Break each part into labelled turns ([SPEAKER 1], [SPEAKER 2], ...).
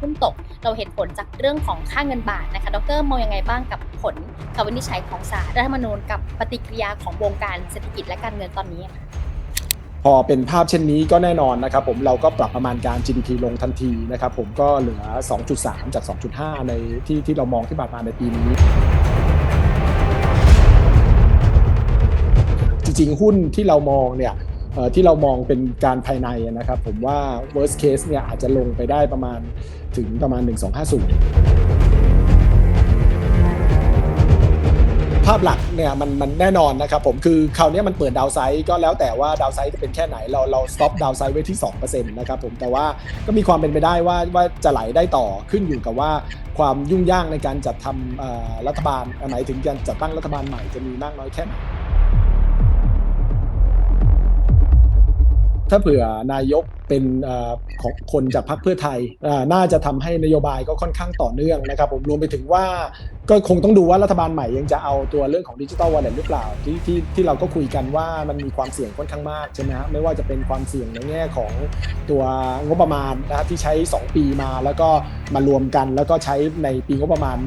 [SPEAKER 1] หุ้นตก เราเห็นผลจากเรื่องของค่าเงินบาทนะคะดรมองยังไงบ้างกับผลคำวินิจฉัยของศาลรัฐธรรมนูญกับปฏิกิริยาของวงการเศรษฐกิจและการเงินตอนนี้ค่ะ
[SPEAKER 2] พอเป็นภาพเช่นนี้ก็แน่นอนนะครับผมเราก็ปรับประมาณการ GDP ลงทันทีนะครับผมก็เหลือ 2.3 จาก 2.5 ในที่ที่เรามองที่ผ่านมาในปีนี้จริงๆ หุ้นที่เรามองเนี่ย ที่เรามองเป็นการภายในนะครับ ผมว่า worst case เนี่ยอาจจะลงไปได้ประมาณถึงประมาณ 1250 ภาพหลักเนี่ยมันมันแน่นอนนะครับผมคือคราวนี้มันเปิดดาวไซด์ก็แล้วแต่ว่าดาวไซด์จะเป็นแค่ไหน เราเราสต็อปดาวไซด์ไว้ที่2%นะครับผมแต่ว่าก็มีความเป็นไปได้ว่าว่าจะไหลได้ต่อขึ้นอยู่กับว่าความยุ่งยากในการจัดทำรัฐบาลหมายถึงการจัดตั้งรัฐบาลใหม่จะมีมากน้อยแค่ไหน ถ้าเผื่อนายก เป็นของคนจากพรรคเพื่อไทยน่าจะทำให้นโยบายก็ค่อนข้างต่อเนื่องนะครับผมรวมไปถึงว่าก็คงต้องดูว่ารัฐบาลใหม่ยังจะเอาตัวเรื่องของดิจิ t a ลวอลเล็ตหรือเปล่าที่ที่ที่เราก็คุยกันว่ามันมีความเสี่ยงค่อนข้างมากใช่ไหมฮะไม่ว่าจะเป็นความเสี่ยงในแง่ของตัวงบประมาณนะที่ใช้ 2 ปีมาแล้วก็มารวมกัน แล้วก็ใช้ในปีงบประมาณ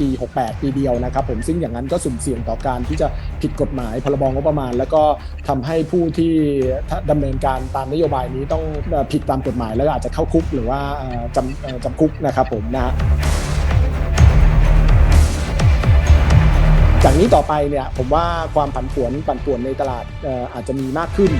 [SPEAKER 2] ปี 68 ปีเดียวนะครับผมซึ่งอย่างนั้นก็สุ่มเสี่ยงต่อการที่จะผิดกฎหมายพรบงบประมาณ แล้วก็ทำให้ผู้ที่ดำเนินการตามนโยบายนี้ต้องผิดตามกฎหมาย แล้วอาจจะเข้าคุกหรือว่าจำจำคุกนะครับผมนะฮะจากนี้ต่อไปเนี่ยผมว่าความผันผวนปั่นป่วนในตลาดอาจจะมีมากขึ้น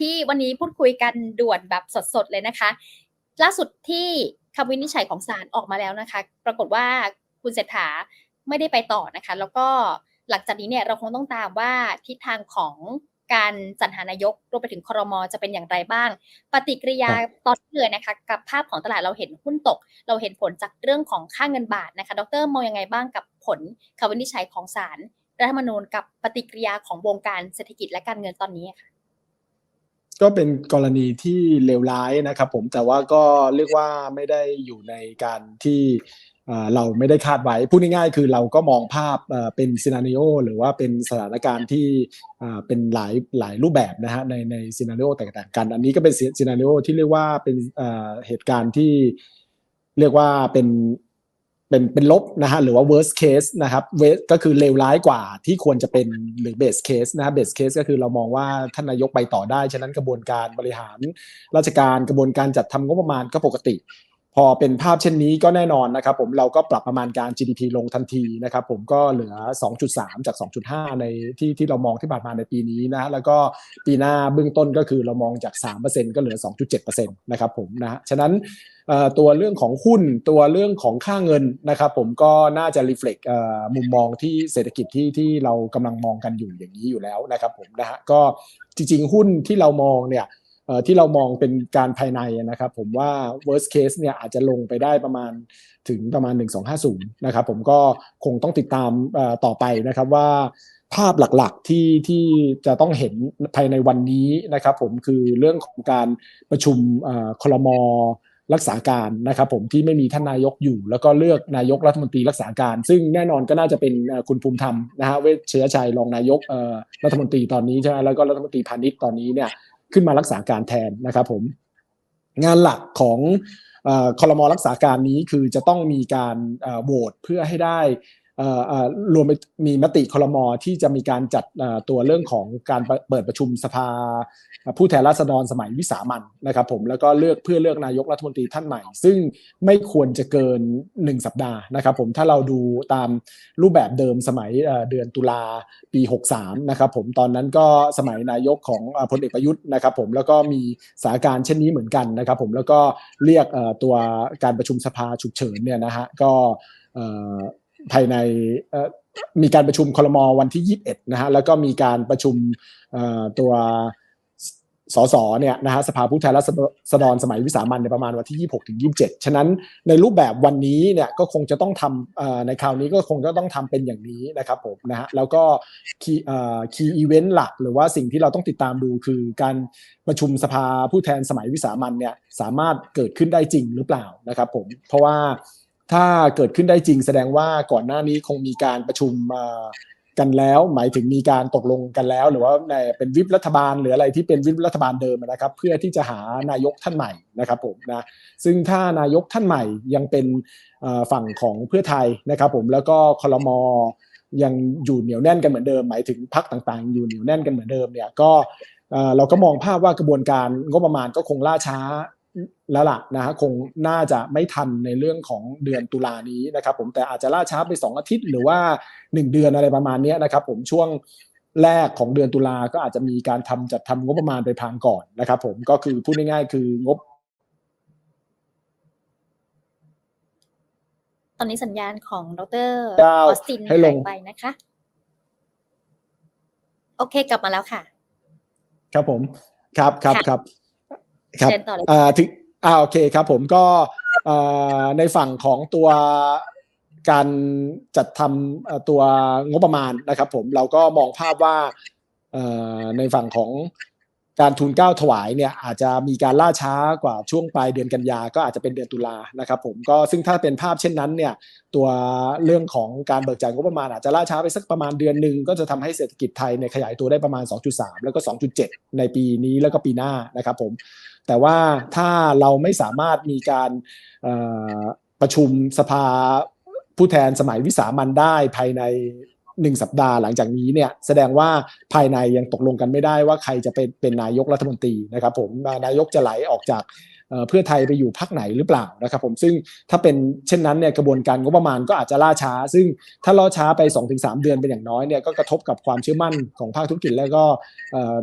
[SPEAKER 1] ที่วันนี้พูดคุยกันด่วนแบบสดๆเลยนะคะ ล่าสุดที่คำวินิจฉัยของศาลออกมาแล้วนะคะ ปรากฏว่าคุณเศรษฐาไม่ได้ไปต่อนะคะ แล้วก็หลังจากนี้เนี่ยเราคงต้องตามว่าทิศทางของการสรรหานายกรวมไปถึงครมจะเป็นอย่างไรบ้าง ปฏิกิริยาตอนนี้เลยนะคะ กับภาพของตลาดเราเห็นหุ้นตก เราเห็นผลจากเรื่องของค่าเงินบาทนะคะ ดรมองยังไงบ้างกับผลคำวินิจฉัยของศาลรัฐธรรมนูญกับปฏิกิริยาของวงการเศรษฐกิจและการเงินตอนนี้ค่ะ
[SPEAKER 2] ก็เป็นกรณีที่เลวร้ายนะครับ ผมแต่ว่าก็เรียกว่าไม่ได้อยู่ในการที่เราไม่ได้คาดไว้พูดง่ายๆ คือเราก็มองภาพเป็นซีนารีโอหรือว่าเป็นสถานการณ์ที่เป็นหลายหลายรูปแบบนะฮะในในซีนารีโอแตกต่างกัน อันนี้ก็เป็นซีนารีโอที่เรียกว่าเป็นเหตุการณ์ที่เรียกว่าเป็น เป็นเป็นลบนะฮะหรือว่า worst case นะครับ worst ก็คือเลวร้ายกว่าที่ควรจะเป็นหรือ best case นะฮะ best case ก็คือเรามองว่าท่านนายกไปต่อได้ ฉะนั้นกระบวนการบริหารราชการกระบวนการจัดทำงบประมาณก็ปกติ พอเป็นภาพเช่นนี้ก็แน่นอนนะครับผมเราก็ปรับประมาณการ GDP ลงทันทีนะครับผมก็เหลือ 2.3 จาก 2.5 ในที่ที่เรามองที่ผ่านมาในปีนี้นะแล้วก็ปีหน้าเบื้องต้นก็คือเรามองจาก 3%ก็เหลือ 2.7%นะครับผมนะฮะฉะนั้นตัวเรื่องของหุ้นตัวเรื่องของค่าเงินนะครับผมก็น่าจะ reflect เอ่อมุมมองที่เศรษฐกิจที่ที่เรากำลังมองกันอยู่อย่างนี้อยู่แล้วนะครับผมนะฮะก็จริงๆหุ้นที่เรามองเนี่ย ที่เรามองเป็นการภายในนะครับ ผมว่า worst case เนี่ยอาจจะลงไปได้ประมาณถึงประมาณ 1250 นะครับ ผมก็คงต้องติดตามเอ่อต่อไปนะครับว่าภาพหลักๆที่ที่จะต้องเห็นภายในวันนี้นะครับผมคือเรื่องของการประชุมเอ่อคลมรักษาการนะครับผมที่ไม่มีท่านนายกอยู่ แล้วก็เลือกนายกรัฐมนตรีรักษาการ ซึ่งแน่นอนก็น่าจะเป็นคุณภูมิธรรมนะฮะเวชเชื้อชัยรองนายกเอ่อรัฐมนตรีตอนนี้ใช่ไหมแล้วก็รัฐมนตรีพาณิชย์ตอนนี้เนี่ย ขึ้นมารักษาการแทนนะครับผมงานหลักของคอ่อลรักษาการนี้คือจะต้องมีการโหวตเพื่อให้ได้ รวมไปมีมติคลมอที่จะมีการจัดตัวเรื่องของการเปิดประชุมสภา ผู้แทนราษฎรสมัยวิสามันนะครับผมแล้วก็เลือกเพื่อเลือกนายกรัฐมนตรีท่านใหม่ ซึ่งไม่ควรจะเกิน 1 สัปดาห์นะครับผมถ้าเราดูตามรูปแบบเดิมสมัยเดือนตุลาปี 63นะครับผมตอนนั้นก็สมัยนายกของพลเอกประยุทธ์นะครับผมแล้วก็มีสถานการณ์เช่นนี้เหมือนกันนะครับผมแล้วก็เรียกตัวการประชุมสภาฉุกเฉินเนี่ยนะฮะก็ ภายในมีการประชุมคลมวันที่ 21 นะฮะแล้วก็มีการประชุมตัวสสเนี่ยนะฮะสภาผู้แทนราษฎรสมัยวิสามันในประมาณวันที่ 26ถึง27 ฉะนั้นในรูปแบบวันนี้เนี่ยก็คงจะต้องทำในคราวนี้ก็คงจะต้องทำเป็นอย่างนี้นะครับผมนะฮะแล้วก็คีย์เอ่อคีย์อีเวนต์หลักหรือว่าสิ่งที่เราต้องติดตามดูคือการประชุมสภาผู้แทนสมัยวิสามันเนี่ยสามารถเกิดขึ้นได้จริงหรือเปล่านะครับผมเพราะว่า ถ้าเกิดขึ้นได้จริงแสดงว่าก่อนหน้านี้คงมีการประชุมเอ่อกันแล้ว หมายถึงมีการตกลงกันแล้ว หรือว่าในเป็นวิปรัฐบาลหรืออะไรที่เป็นวิปรัฐบาลเดิมนะครับ เพื่อที่จะหานายกท่านใหม่นะครับผมนะซึ่งถ้านายกท่านใหม่ยังเป็นฝั่งของเพื่อไทยนะครับ ผมแล้วก็คลมยังอยู่เหนียวแน่นกันเหมือนเดิม หมายถึงพักต่างๆ อยู่เหนียวแน่นกันเหมือนเดิมเนี่ยก็เราก็มองภาพว่ากระบวนการงบประมาณก็คงล่าช้า แล้วล่ะนะฮะคงน่าจะไม่ทันในเรื่องของเดือนตุลานี้นะครับผมแต่อาจจะล่าช้าไป 2 อาทิตย์หรือว่า 1 เดือนอะไรประมาณเนี้ยนะครับผมช่วงแรกของเดือนตุลาก็อาจจะมีการทำจัดทำงบประมาณไปพลางก่อนนะครับผมก็คือพูดง่ายๆคืองบ
[SPEAKER 1] ตอนนี้สัญญาณของดรอ
[SPEAKER 2] เก้า
[SPEAKER 1] อสติน
[SPEAKER 2] ให้ล
[SPEAKER 1] หางยไปนะคะ โอเคกลับมาแล้วค่ะ
[SPEAKER 2] ครับผมครับครับ
[SPEAKER 1] ค่ะ
[SPEAKER 2] ครับ ครับ
[SPEAKER 1] เชิญต่อเลย
[SPEAKER 2] อ่าถึงอ่าโอเคครับผมก็เอ่อในฝั่งของตัวการจัดทำเอ่อตัวงบประมาณนะครับ ผมเราก็มองภาพว่าเอ่อในฝั่งของ การทูลเก้าถวายเนี่ยอาจจะมีการล่าช้ากว่าช่วงปลายเดือนกันยาก็อาจจะเป็นเดือนตุลานะครับผมก็ซึ่งถ้าเป็นภาพเช่นนั้นเนี่ยตัวเรื่องของการเบิกจ่ายงบประมาณอาจจะล่าช้าไปสักประมาณเดือนหนึ่งก็จะทำให้เศรษฐกิจไทยเนี่ยขยายตัวได้ประมาณ 2.3 แล้วก็ 2.7 ในปีนี้แล้วก็ปีหน้านะครับผมแต่ว่าถ้าเราไม่สามารถมีการประชุมสภาผู้แทนสมัยวิสามันได้ภายใน หนึ่งสัปดาห์หลังจากนี้เนี่ยแสดงว่าภายในยังตกลงกันไม่ได้ว่าใครจะเป็นเป็นนายกรัฐมนตรีนะครับผมนายกจะไหลออกจากเพื่อไทยไปอยู่พักไหนหรือเปล่านะครับผมซึ่งถ้าเป็นเช่นนั้นเนี่ยกระบวนการงบประมาณก็อาจจะล่าช้า ซึ่งถ้าล่าช้าไป 2-3 เดือนเป็นอย่างน้อยเนี่ยก็กระทบกับความเชื่อมั่นของภาคธุรกิจแล้วก็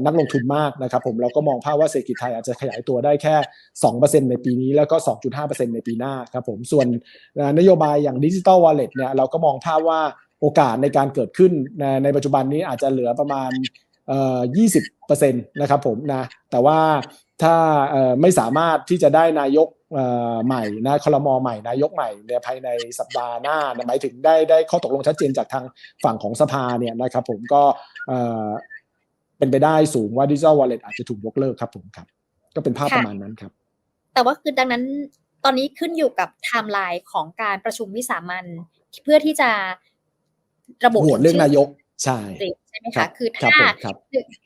[SPEAKER 2] นักลงทุนมากนะครับผมเราก็มองภาพว่าเศรษฐกิจไทยอาจจะขยายตัวได้แค่ 2%ในปีนี้แล้วก็ 2.5%ในปีหน้าครับผมส่วนนโยบายอย่างดิจิ t a ลวอลเล็ตเนี่ยเราก็มองภาพว่า โอกาสในการเกิดขึ้นในในปัจจุบันนี้อาจจะเหลือประมาณเปอ่อ20%นต์นะครับผมนะแต่ว่าถ้าไม่สามารถที่จะได้นายกใหม่นะคลมอใหม่นายกใหม่เนี่ยภายในสัปดาห์หน้าหมายถึงได้ได้ข้อตกลงชัดเจนจากทางฝั่งของสภาเนี่ยนะครับผมก็เป็นไปได้สูงว่าดิจิ t a ลวอลเล็ตอาจจะถูกยกเลิกครับผมครับ ก็เป็นภาพประมาณนั้นครับ
[SPEAKER 1] แต่ว่าคือดังนั้นตอนนี้ขึ้นอยู่กับไทม์ไลน์ของการประชุมวิสามันเพื่อที่จะ ระบุ
[SPEAKER 2] โหวตเรื่องนายกใช่
[SPEAKER 1] ใช่ไหม
[SPEAKER 2] ครั
[SPEAKER 1] คะ
[SPEAKER 2] บ
[SPEAKER 1] คือ
[SPEAKER 2] ครับ
[SPEAKER 1] ถ้า
[SPEAKER 2] ผมครับ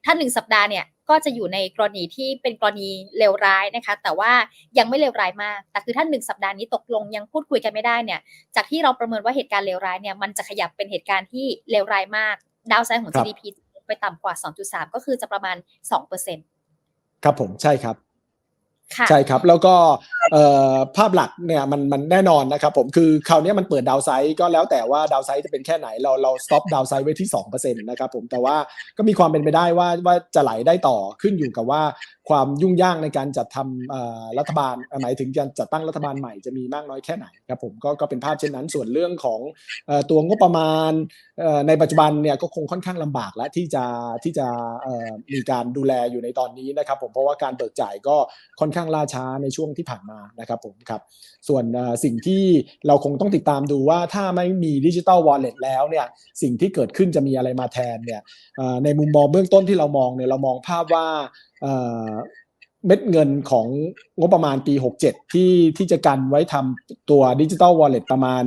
[SPEAKER 1] ถ้าหนึ่งสัปดาห์เนี่ยก็จะอยู่ในกรณีที่เป็นกรณีเลวร้ายนะคะ แต่ว่ายังไม่เลวร้ายมาก แต่คือถ้าหนึ่งสัปดาห์นี้ตกลงยังพูดคุยกันไม่ได้เนี่ย จากที่เราประเมินว่าเหตุการณ์เลวร้ายเนี่ยมันจะขยับเป็นเหตุการณ์ที่เลวร้ายมาก ดาวไซด์ของ
[SPEAKER 2] ครับ
[SPEAKER 1] GDP ไปต่ำกว่า 2.3 ก็คือจะประมาณ 2%
[SPEAKER 2] ครับผมใช่ครับ
[SPEAKER 1] ค่ะ
[SPEAKER 2] ใช่ครับ แล้วก็ภาพหลักเนี่ยมันมันแน่นอนนะครับผมคือคราวนี้มันเปิดดาวไซด์ก็แล้วแต่ว่าดาวไซด์จะเป็นแค่ไหนเราเราสต็อปดาวไซด์ไว้ที่2%นะครับผมแต่ว่าก็มีความเป็นไปได้ว่าว่าจะไหลได้ต่อขึ้นอยู่กับว่าความยุ่งยากในการจัดทำรัฐบาลหมายถึงการจัดตั้งรัฐบาลใหม่จะมีมากน้อยแค่ไหนครับผมก็ก็เป็นภาพเช่นนั้นส่วนเรื่องของตัวงบประมาณในปัจจุบันเนี่ยก็คงค่อนข้างลำบากแล้วที่จะที่จะมีการดูแลอยู่ในตอนนี้นะครับผมเพราะว่าการเบิกจ่ายก็ค่อนข้างล่าช้าในช่วงที่ผ่านมานะครับผมครับส่วนสิ่งที่เราคงต้องติดตามดูว่าถ้าไม่มีดิจิตอลวอลเล็ตแล้วเนี่ยสิ่งที่เกิดขึ้นจะมีอะไรมาแทนเนี่ยในมุมมองเบื้องต้นที่เรามองเนี่ยเรามองภาพว่า เม็ดเงินของงบประมาณปี 67 ที่ที่จะกันไว้ทำตัวดิจิ t a ลวอลเล็ตประมาณ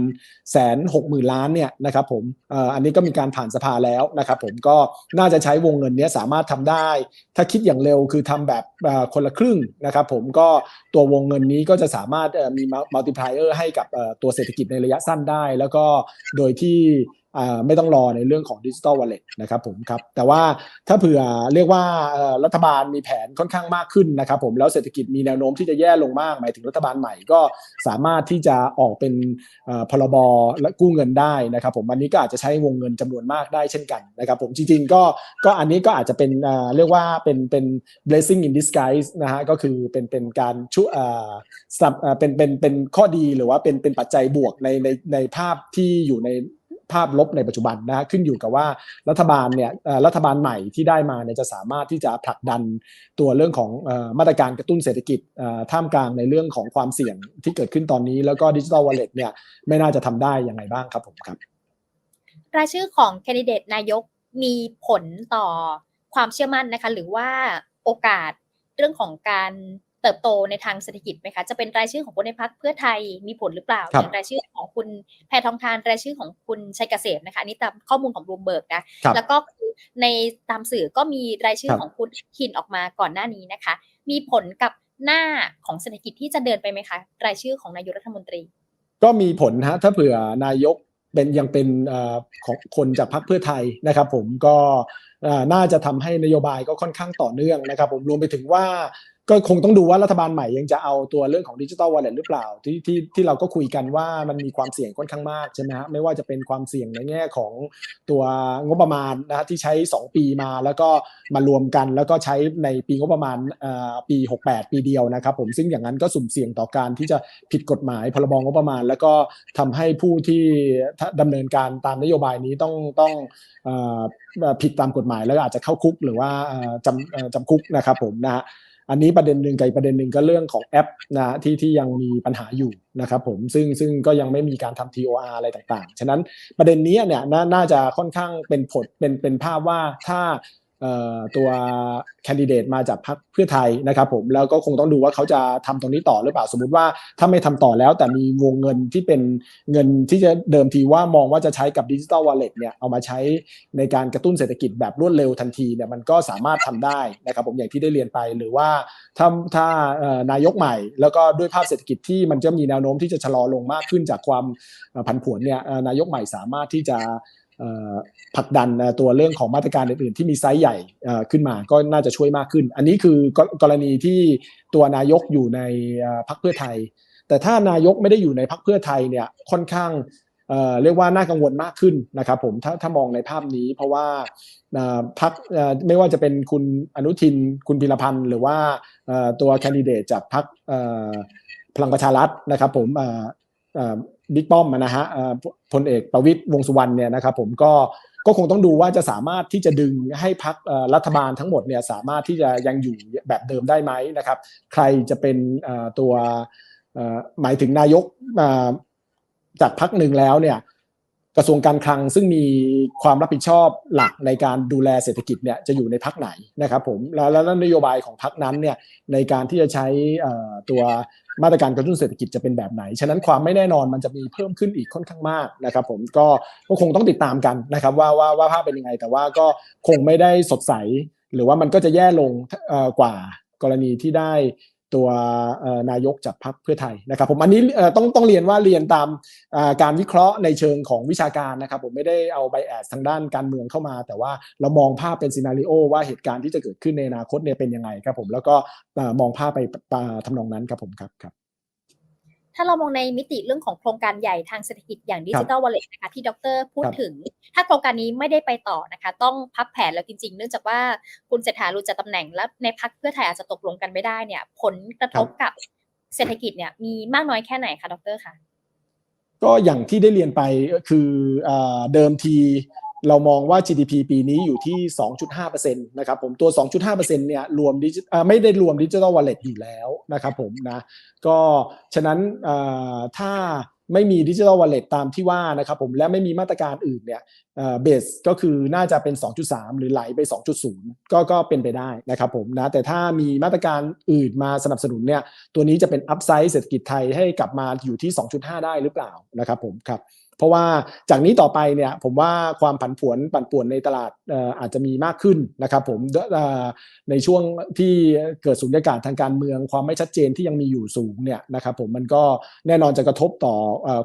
[SPEAKER 2] แสนหกหมื่นล้านเนี่ยนะครับผมอันนี้ก็มีการผ่านสภาแล้วนะครับผมก็น่าจะใช้วงเงินนี้สามารถทำได้ ถ้าคิดอย่างเร็วคือทำแบบคนละครึ่งนะครับผมก็ตัววงเงินนี้ก็จะสามารถมีมัลติพลายเออร์ให้กับตัวเศรษฐกิจในระยะสั้นได้ แล้วก็โดยที่ ไม่ต้องรอในเรื่องของดิจิ t a ลวอลเล็ตนะครับผมครับแต่ว่าถ้าเผื่อเรียกว่ารัฐบาลมีแผนค่อนข้างมากขึ้นนะครับผมแล้วเศรษฐกิจมีแนวโน้มที่จะแย่ลงมากหมายถึงรัฐบาลใหม่ก็สามารถที่จะออกเป็นอ่อพรบและกู้เงินได้นะครับผมอันนี้ก็อาจจะใช้วงเงินจำนวนมากได้เช่นกันนะครับผมจริงๆก็ก็อันนี้ก็อาจจะเป็นเอ่อเรียกว่าเป็นเป็น blessing in disguise นะฮะก็คือเป็นเป็นการช่วยอ่อสับเอ่อเป็นเป็นเป็นข้อดีหรือว่าเป็นเป็นปัจจัยบวกในในในภาพที่อยู่ใน ภาพลบในปัจจุบันนะขึ้นอยู่กับว่ารัฐบาลเนี่ยรัฐบาลใหม่ที่ได้มาเนี่ยจะสามารถที่จะผลักดันตัวเรื่องของอมาตรการกระตุ้นเศรษฐกิจท่ามกลางในเรื่องของความเสี่ยงที่เกิดขึ้นตอนนี้ แล้วก็ดิจิ t a ลวอลเล็ตเนี่ยไม่น่าจะทำได้ยังไงบ้างครับผมครับ
[SPEAKER 1] รายชื่อของแคนดิเดตนายกมีผลต่อความเชื่อมั่นนะคะ หรือว่าโอกาสเรื่องของการ เติบโตในทางเศรษฐกิจไหมคะ จะเป็นรายชื่อของคนในพักเพื่อไทยมีผลหรือเปล่า
[SPEAKER 2] ครับ
[SPEAKER 1] อย่างรายชื่อของคุณแพทองทานรายชื่อของคุณชัยเกษมนะคะอันนี้ตามข้อมูลของบลูมเบิร์กนะ
[SPEAKER 2] ครับ
[SPEAKER 1] แล้วก็คือในตามสื่อก็มีรายชื่อ
[SPEAKER 2] ครับ
[SPEAKER 1] ของคุณคินออกมาก่อนหน้านี้นะคะ มีผลกับหน้าของเศรษฐกิจที่จะเดินไปไหมคะ รายชื่อของนายกรัฐมนตรี
[SPEAKER 2] ก็มีผลฮะถ้าเผื่อนายกเป็นยังเป็นเอ่อของคนจากพรรคเพื่อไทยนะครับ ผมก็เอ่อน่าจะทำให้นโยบายก็ค่อนข้างต่อเนื่องนะครับ ผมรวมไปถึงว่า ก็คงต้องดูว่ารัฐบาลใหม่ยังจะเอาตัวเรื่องของดิจิ t a ลวอลเล็ตหรือเปล่าที่ที่ที่เราก็คุยกันว่ามันมีความเสี่ยงค่อนข้างมากใช่ไหมฮะไม่ว่าจะเป็นความเสี่ยงในแง่ของตัวงบประมาณนะฮะที่ใช้ 2 ปีมาแล้วก็มารวมกัน แล้วก็ใช้ในปีงบประมาณเอ่อปี 68 ปีเดียวนะครับผมซึ่งอย่างนั้นก็สุ่มเสี่ยงต่อการที่จะผิดกฎหมายพรบงบประมาณ แล้วก็ทำให้ผู้ที่ดำเนินการตามนโยบายนี้ต้องต้องเอ่อผิดตามกฎหมายแล้วอาจจะเข้าคุกหรือว่าจำจำคุกนะครับผมนะฮะ อันนี้ประเด็นหนึ่งกับประเด็นหนึ่งก็เรื่องของแอปนะที่ที่ยังมีปัญหาอยู่นะครับผมซึ่งซึ่งก็ยังไม่มีการทำ TOR อะไรต่างๆ ฉะนั้นประเด็นนี้เนี่ยน,น่าจะค่อนข้างเป็นผลเป็นเป็นภาพว่าถ้า ตัวแคนดิเดตมาจากพรรคเพื่อไทยนะครับผมแล้วก็คงต้องดูว่าเขาจะทำตรงนี้ต่อหรือเปล่าสมมติว่าถ้าไม่ทำต่อแล้วแต่มีวงเงินที่เป็นเงินที่จะเดิมทีว่ามองว่าจะใช้กับดิจิ t a ลวอลเล็ตเนี่ยเอามาใช้ในการกระตุ้นเศรษฐกิจแบบรวดเร็วทันทีเนี่ยมันก็สามารถทำได้นะครับผมอย่างที่ได้เรียนไปหรือว่าถ้าถ้านายกใหม่ แล้วก็ด้วยภาพเศรษฐกิจที่มันจะมีแนวโน้มที่จะชะลอลงมากขึ้นจากความผันผวนเนี่ยนายกใหม่สามารถที่จะ ผลักดันตัวเรื่องของมาตรการอื่น ๆ ที่มีไซส์ใหญ่ขึ้นมาก็น่าจะช่วยมากขึ้น อันนี้คือกรณีที่ตัวนายกอยู่ในพรรคเพื่อไทย แต่ถ้านายกไม่ได้อยู่ในพรรคเพื่อไทยเนี่ยค่อนข้างเรียกว่าน่ากังวลมากขึ้นนะครับผมถ้าถ้ามองในภาพนี้เพราะว่าพรรคไม่ว่าจะเป็นคุณอนุทินคุณพิรพันธ์หรือว่าตัวแคนดิเดตจากพรรคพลังประชารัฐนะครับผม บิ๊กป้อมนะฮะพลเอกประวิตยวงสุวรรณเนี่ยนะครับผมก็ก็คงต้องดูว่าจะสามารถที่จะดึงให้พรรครัฐบาลทั้งหมดเนี่ยสามารถที่จะยังอยู่แบบเดิมได้ไหมนะครับ ใครจะเป็นตัวหมายถึงนายกจากพักหนึ่งแล้วเนี่ย กระทรวงการคลังซึ่งมีความรับผิดชอบหลักในการดูแลเศรษฐกิจเนี่ยจะอยู่ในพักไหนนะครับผมแล้วแล้วนโยบายของพักนั้นเนี่ยในการที่จะใช้ตัวมาตรการกระตุ้นเศรษฐกิจจะเป็นแบบไหน ฉะนั้นความไม่แน่นอนมันจะมีเพิ่มขึ้นอีกค่อนข้างมากนะครับผมก็ก็คงต้องติดตามกันนะครับว่าว่าว่าภาพเป็นยังไง แต่ว่าก็คงไม่ได้สดใส หรือว่ามันก็จะแย่ลงกว่ากรณีที่ได้ ตัวนายกจากพรรคเพื่อไทยนะครับผมอันนี้ต้องต้องเรียนว่าเรียนตามการวิเคราะห์ในเชิงของวิชาการนะครับผมไม่ได้เอาไบแอดทางด้านการเมืองเข้ามา แต่ว่าเรามองภาพเป็นซีนารีโอว่าเหตุการณ์ที่จะเกิดขึ้นในอนาคตเนี่ยเป็นยังไงครับผมแล้วก็มองภาพไปทำทำนองนั้นครับผมครับครับ
[SPEAKER 1] ถ้าเรามองในมิติเรื่องของโครงการใหญ่ทางเศรษฐกิจอย่างดิจิ t a ลวอลเล็ตนะคะที่ดรพูด
[SPEAKER 2] ครับ
[SPEAKER 1] ถึง ถ้าโครงการนี้ไม่ได้ไปต่อนะคะ ต้องพับแผนแล้วจริงๆ เนื่องจากว่าคุณเศรษฐารู้จากตำแหน่งและในพักเพื่อไทยอาจจะตกลงกันไม่ได้เนี่ย ผลกระทบกับเศรษฐกิจเนี่ยมีมากน้อยแค่ไหนคะดรคะ
[SPEAKER 2] ก็อย่างที่ได้เรียนไปก็คือเอ่อเดิมที เรามองว่า GDP ปีนี้อยู่ที่ 2.5%นะครับผมตัว 2.5%เนี่ยรวมดิจิไม่ได้รวมดิจิ t a ลวอลเล็ตอยู่แล้วนะครับผมนะก็ฉะนั้นถ้าไม่มีดิจิ t a ลวอลเล็ตตามที่ว่านะครับผมและไม่มีมาตรการอื่นเนี่ยเบสก็คือน่าจะเป็น 2.3 หรือไหลไป 2.0 ก็ก็เป็นไปได้นะครับผมนะแต่ถ้ามีมาตรการอื่นมาสนับสนุนเนี่ยตัวนี้จะเป็นอัพไซด์เศรษฐกิจไทยให้กลับมาอยู่ที่ 2.5 ได้หรือเปล่านะครับผมครับ เพราะว่าจากนี้ต่อไปเนี่ยผมว่าความผันผวนปั่นป่วนในตลาดอาจจะมีมากขึ้นนะครับผมเอ่อในช่วงที่เกิดสุญญากาศทางการเมือง ความไม่ชัดเจนที่ยังมีอยู่สูงเนี่ยนะครับผมมันก็แน่นอนจะกระทบต่อ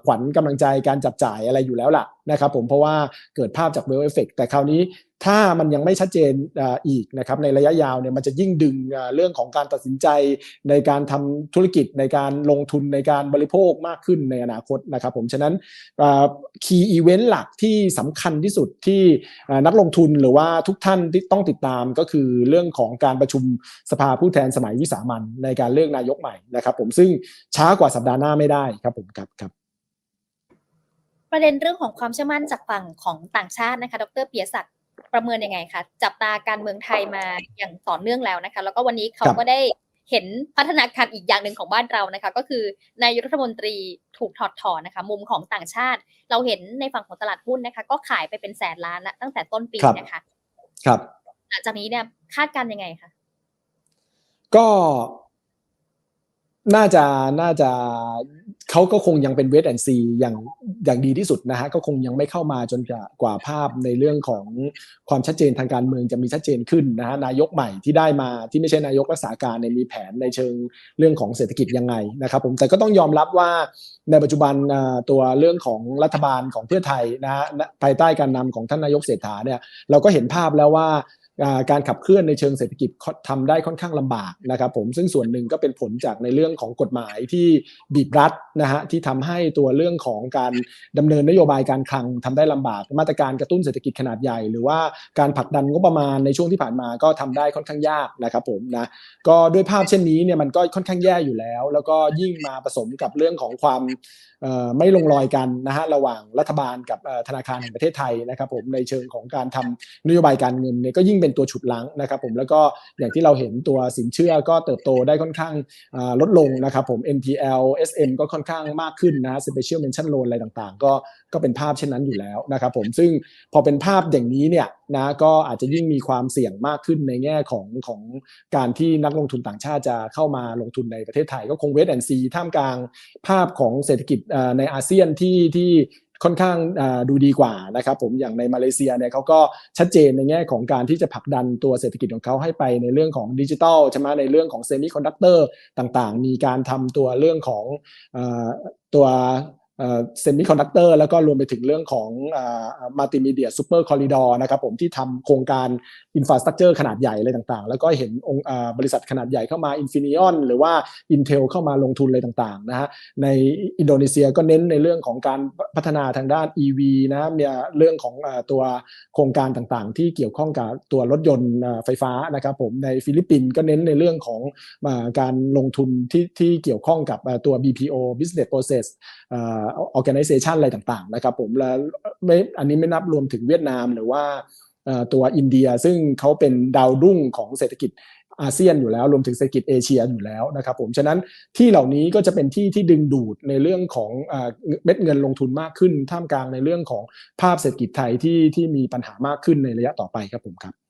[SPEAKER 2] ขวัญกำลังใจการจับจ่ายอะไรอยู่แล้วล่ะนะครับผมเพราะว่าเกิดภาพจากเวลเอฟเฟกแต่คราวนี้ ถ้ามันยังไม่ชัดเจนอีกนะครับในระยะยาวเนี่ยมันจะยิ่งดึงเรื่องของการตัดสินใจในการทำธุรกิจในการลงทุนในการบริโภคมากขึ้นในอนาคตนะครับผมฉะนั้นคีย์อีเวนต์หลักที่สำคัญที่สุดที่นักลงทุนหรือว่าทุกท่านที่ต้องติดตามก็คือเรื่องของการประชุมสภาผู้แทนสมัยวิสามันในการเลือกนายกใหม่นะครับผมซึ่งช้ากว่าสัปดาห์หน้าไม่ได้ครับผมครับครับ
[SPEAKER 1] ประเด็นเรื่องของความเชื่อมั่นจากฝั่งของต่างชาตินะคะ ดรเปียศักดิ์ ประเมินยังไงคะจับตาการเมืองไทยมาอย่างต่อเนื่องแล้วนะคะ แล้วก็วันนี้เขา
[SPEAKER 2] ครับ
[SPEAKER 1] ก็ได้เห็นพัฒนาการอีกอย่างหนึ่งของบ้านเรานะคะ ก็คือนายกรัฐมนตรีถูกถอดถอนนะคะ มุมของต่างชาติ เราเห็นในฝั่งของตลาดหุ้นนะคะ ก็ขายไปเป็นแสนล้านละตั้งแต่ต้นปี
[SPEAKER 2] ครับ
[SPEAKER 1] นะคะ
[SPEAKER 2] ครับ
[SPEAKER 1] หลังจากนี้เนี่ยคาดการณ์ยังไงคะ
[SPEAKER 2] ก็ น่าจะน่าจะเขาก็คงยังเป็นเวทแอนซีอย่างอย่างดีที่สุดนะฮะก็คงยังไม่เข้ามาจนกว่าภาพในเรื่องของความชัดเจนทางการเมืองจะมีชัดเจนขึ้นนะฮะนายกใหม่ที่ได้มาที่ไม่ใช่นายกรักษาการในยมีแผนในเชิงเรื่องของเศรษฐกิจยังไงนะครับผมแต่ก็ต้องยอมรับว่าในปัจจุบันตัวเรื่องของรัฐบาลของเพื่อไทยนะฮะภายใต้การนำของท่านนายกเศรษฐาเนี่ยเราก็เห็นภาพแล้วว่า การขับเคลื่อนในเชิงเศรษฐกิจทำได้ค่อนข้างลำบากนะครับผมซึ่งส่วนหนึ่งก็เป็นผลจากในเรื่องของกฎหมายที่บีบรัดนะฮะที่ทำให้ตัวเรื่องของการดำเนินนโยบายการคลังทำได้ลำบาก มาตรการกระตุ้นเศรษฐกิจขนาดใหญ่ หรือว่าการผลักดันงบประมาณในช่วงที่ผ่านมาก็ทำได้ค่อนข้างยากนะครับผมนะก็ด้วยภาพเช่นนี้เนี่ยมันก็ค่อนข้างแย่อยู่แล้ว แล้วก็ยิ่งมาผสมกับเรื่องของความไม่ลงรอยกันนะฮะระหว่างรัฐบาลกับธนาคารแห่งประเทศไทยนะครับผมในเชิงของการทำนโยบายการเงินเนี่ยก็ยิ่งเป็นตัวฉุดลังนะครับผมแล้วก็อย่างที่เราเห็นตัวสินเชื่อก็เติบโตได้ค่อนข้างลดลงนะครับผม NPL SM ก็ค่อนข้างมากขึ้นนะ Special Mention Loan อะไรต่างๆ ก็ก็เป็นภาพเช่นนั้นอยู่แล้วนะครับผมซึ่งพอเป็นภาพอย่างนี้เนี่ยนะก็อาจจะยิ่งมีความเสี่ยงมากขึ้นในแง่ของของการที่นักลงทุนต่างชาติจะเข้ามาลงทุนในประเทศไทย ก็คงเวทแอนซีท่ามกลางภาพของเศรษฐกิจในอาเซียนที่ที่ ค่อนข้างดูดีกว่านะครับผมอย่างในมาเลเซียเนี่ยเขาก็ชัดเจนในแง่ของการที่จะผลักดันตัวเศรษฐกิจของเขาให้ไปในเรื่องของดิจิทัลใช่ไหมในเรื่องของเซมิคอนดักเตอร์ต่างๆ มีการทำตัวเรื่องของอตัว เซมิคอนดักเตอร์แล้วก็รวมไปถึงเรื่องของมัลติมีเดียซูเปอร์คอริดอร์นะครับผมที่ทำโครงการอินฟราสตรักเจอร์ขนาดใหญ่อะไรต่างๆ แล้วก็เห็นองค์บริษัทขนาดใหญ่เข้ามา Infineon หรือว่า Intel เข้ามาลงทุนอะไรต่างๆนะฮะในอินโดนีเซียก็เน้นในเรื่องของการพัฒนาทางด้าน EV นะมีเรื่องของอตัวโครงการต่างๆ ที่เกี่ยวข้องกับตัวรถยนต์ไฟฟ้านะครับผมในฟิลิปปินส์ก็เน้นในเรื่องของอการลงทุนที่ที่เกี่ยวข้องกับตัว BPO Business Process อ่า organization อะไรต่างๆนะครับผมแล้วไม่อันนี้ไม่นับรวมถึงเวียดนามหรือว่าตัวอินเดียซึ่งเขาเป็นดาวรุ่งของเศรษฐกิจอาเซียนอยู่แล้วรวมถึงเศรษฐกิจเอเชียอยู่แล้วนะครับผมฉะนั้นที่เหล่านี้ก็จะเป็นที่ที่ดึงดูดในเรื่องของเม็ดเงินลงทุนมากขึ้น ท่ามกลางในเรื่องของภาพเศรษฐกิจไทยที่ที่มีปัญหามากขึ้นในระยะต่อไปครับผมครับ